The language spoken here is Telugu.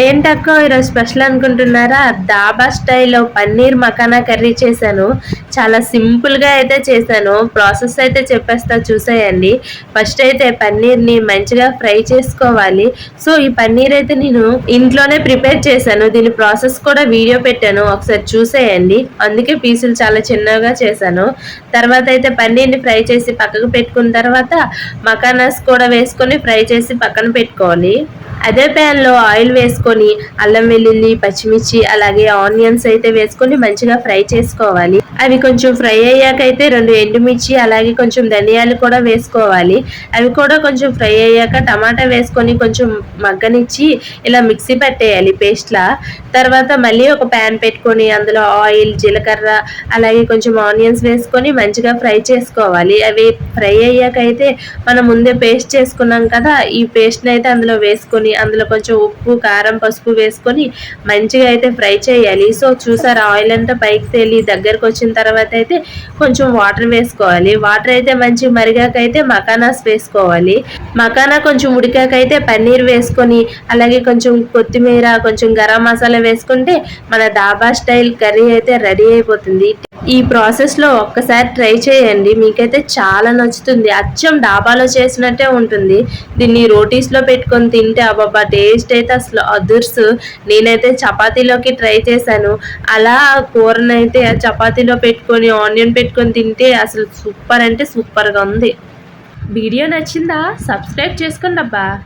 ఏంటక్కో ఈరోజు స్పెషల్ అనుకుంటున్నారా? దాబా స్టైల్లో పన్నీర్ మకానా కర్రీ చేశాను. చాలా సింపుల్గా అయితే చేశాను. ప్రాసెస్ అయితే చెప్పేస్తా చూసేయండి. ఫస్ట్ అయితే పన్నీర్ని మంచిగా ఫ్రై చేసుకోవాలి. సో ఈ పన్నీర్ అయితే నేను ఇంట్లోనే ప్రిపేర్ చేశాను. దీని ప్రాసెస్ కూడా వీడియో పెట్టాను. ఒకసారి చూసేయండి. అందుకే పీసులు చాలా చిన్నగా చేశాను. తర్వాత అయితే పన్నీర్ని ఫ్రై చేసి పక్కకు పెట్టుకున్న తర్వాత మకానాస్ కూడా వేసుకొని ఫ్రై చేసి పక్కన పెట్టుకోవాలి. అదే ప్యాన్లో ఆయిల్ వేసుకొని అల్లం వెల్లుల్లి పచ్చిమిర్చి అలాగే ఆనియన్స్ అయితే వేసుకొని మంచిగా ఫ్రై చేసుకోవాలి. అవి కొంచెం ఫ్రై అయ్యాక అయితే రెండు ఎండుమిర్చి అలాగే కొంచెం ధనియాలు కూడా వేసుకోవాలి. అవి కూడా కొంచెం ఫ్రై అయ్యాక టమాటా వేసుకొని కొంచెం మగ్గనిచ్చి ఇలా మిక్సీ పట్టేయాలి పేస్ట్లా తర్వాత మళ్ళీ ఒక ప్యాన్ పెట్టుకొని అందులో ఆయిల్ జీలకర్ర అలాగే కొంచెం ఆనియన్స్ వేసుకొని మంచిగా ఫ్రై చేసుకోవాలి. అవి ఫ్రై అయ్యాక అయితే మనం ముందే పేస్ట్ చేసుకున్నాం కదా ఈ పేస్ట్ని అయితే అందులో వేసుకొని అందులో కొంచెం ఉప్పు కారం పసుపు వేసుకొని మంచిగా అయితే ఫ్రై చేయాలి. సో చూసారు ఆయిల్ అంతా పైకి తేలి దగ్గరకు వచ్చిన తర్వాత అయితే కొంచెం వాటర్ వేసుకోవాలి. వాటర్ అయితే మంచి మరిగాకైతే మకానాస్ వేసుకోవాలి. మకానా కొంచెం ఉడికాకైతే పన్నీర్ వేసుకొని అలాగే కొంచెం కొత్తిమీర కొంచెం గరం మసాలా వేసుకుంటే మన దాబా స్టైల్ కర్రీ అయితే రెడీ అయిపోతుంది. ఈ ప్రాసెస్లో ఒక్కసారి ట్రై చేయండి. మీకైతే చాలా నచ్చుతుంది. అచ్చం డాబాలో చేసినట్టే ఉంటుంది. దీన్ని రోటీస్లో పెట్టుకొని తింటే అబ్బాబా టేస్ట్ అయితే అసలు అదుర్స్. నేనైతే చపాతీలోకి ట్రై చేశాను. అలా కూరనైతే చపాతీలో పెట్టుకొని ఆనియన్ పెట్టుకొని తింటే అసలు సూపర్ అంటే సూపర్గా ఉంది. వీడియో నచ్చిందా? సబ్స్క్రైబ్ చేసుకోండి అబ్బా.